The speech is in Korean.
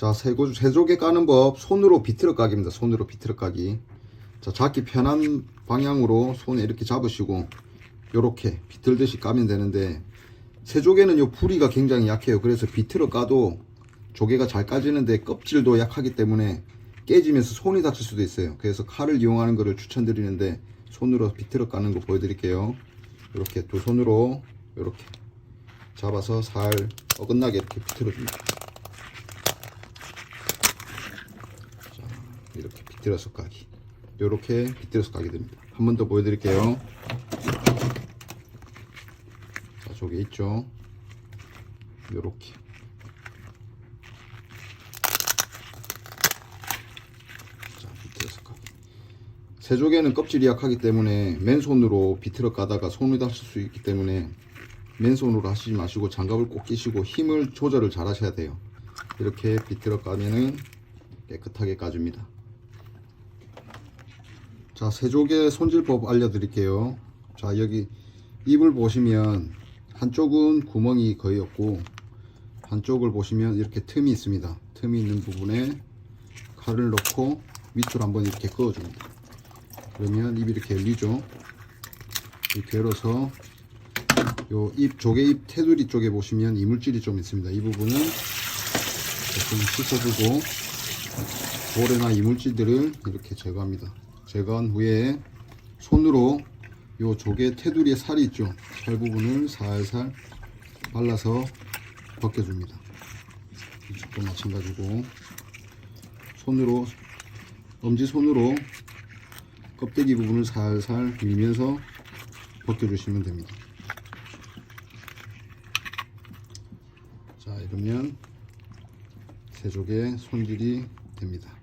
자, 세고, 세조개 까는 법, 손으로 비틀어 까기입니다. 손으로 비틀어 까기. 자, 잡기 편한 방향으로 손에 이렇게 잡으시고, 요렇게 비틀듯이 까면 되는데, 세조개는 요 부리가 굉장히 약해요. 그래서 비틀어 까도 조개가 잘 까지는데 껍질도 약하기 때문에 깨지면서 손이 다칠 수도 있어요. 그래서 칼을 이용하는 것을 추천드리는데, 손으로 비틀어 까는 거 보여드릴게요. 이렇게 두 손으로, 이렇게 잡아서 살 어긋나게 이렇게 비틀어 줍니다. 이렇게 비틀어서 까기. 이렇게 비틀어서 까게 됩니다. 한 번 더 보여드릴게요. 자 저기 있죠? 요렇게. 자 비틀어서 까기. 새조개는 껍질이 약하기 때문에 맨손으로 비틀어 까다가 손이 다칠 수 있기 때문에 맨손으로 하시지 마시고 장갑을 꼭 끼시고 힘을 조절을 잘 하셔야 돼요. 이렇게 비틀어 까면은 깨끗하게 까줍니다 자, 세조개 손질법 알려드릴게요. 자, 여기 입을 보시면 한쪽은 구멍이 거의 없고 한쪽을 보시면 이렇게 틈이 있습니다. 틈이 있는 부분에 칼을 넣고 밑으로 한번 이렇게 그어줍니다. 그러면 입이 이렇게 열리죠. 이렇게 열어서 요 입 조개 입 테두리 쪽에 보시면 이물질이 좀 있습니다. 이 부분은 조금 씻어주고 모래나 이물질들을 이렇게 제거합니다. 제거한 후에 손으로 요 조개 테두리에 살이 있죠. 살 부분을 살살 발라서 벗겨줍니다. 이쪽도 마찬가지고 손으로 엄지 손으로 껍데기 부분을 살살 밀면서 벗겨주시면 됩니다. 자 이러면 새조개 손질이 됩니다.